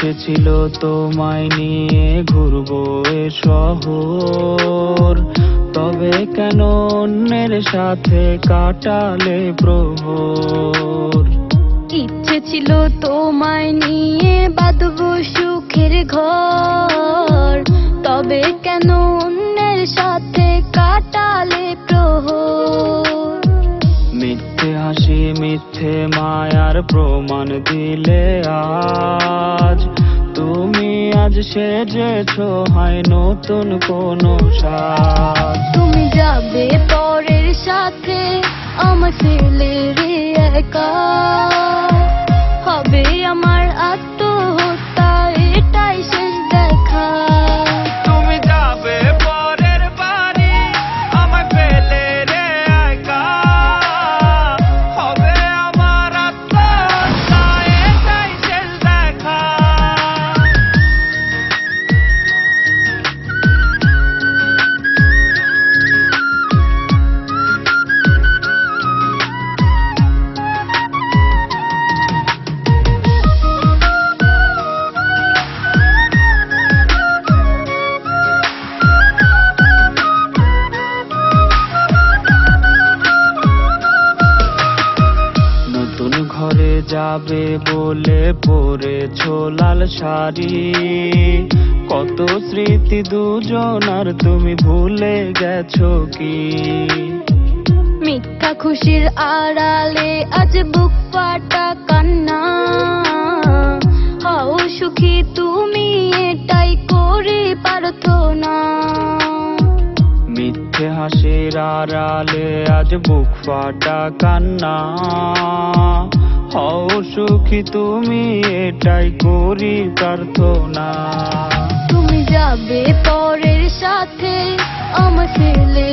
ছিল তোমায় নিয়ে ঘুরবো এ শহর। তবে কেন অন্যের সাথে কাটালে প্রহর? ইচ্ছে ছিল তোমায় নিয়ে বাঁধবো সুখের ঘর। তবে কেন অন্যের সাথে কাটালে প্রহর? মিথ্যে হাসি মিথ্যে মায়ার প্রমাণ দিলে আজ আজ সেজেছ হয় নতুন কোন সাজ। তুমি যাবে পরের সাথে আমার ছেলে রে একা যাবে বলে পরেছ লাল শাড়ি। কত স্মৃতি দুজনার তুমি ভুলে গেছো কি? মিথ্যা খুশির আড়ালে আজ বুক ফাটা কান্না। হও সুখী তুমি এটাই করে পারতো না। মিথ্যে হাসির আড়ালে আজ বুক ফাটা কান্না। হও সুখী তুমি এটাই করি প্রার্থনা। তুমি যাবে পরের সাথে আমার ফেলে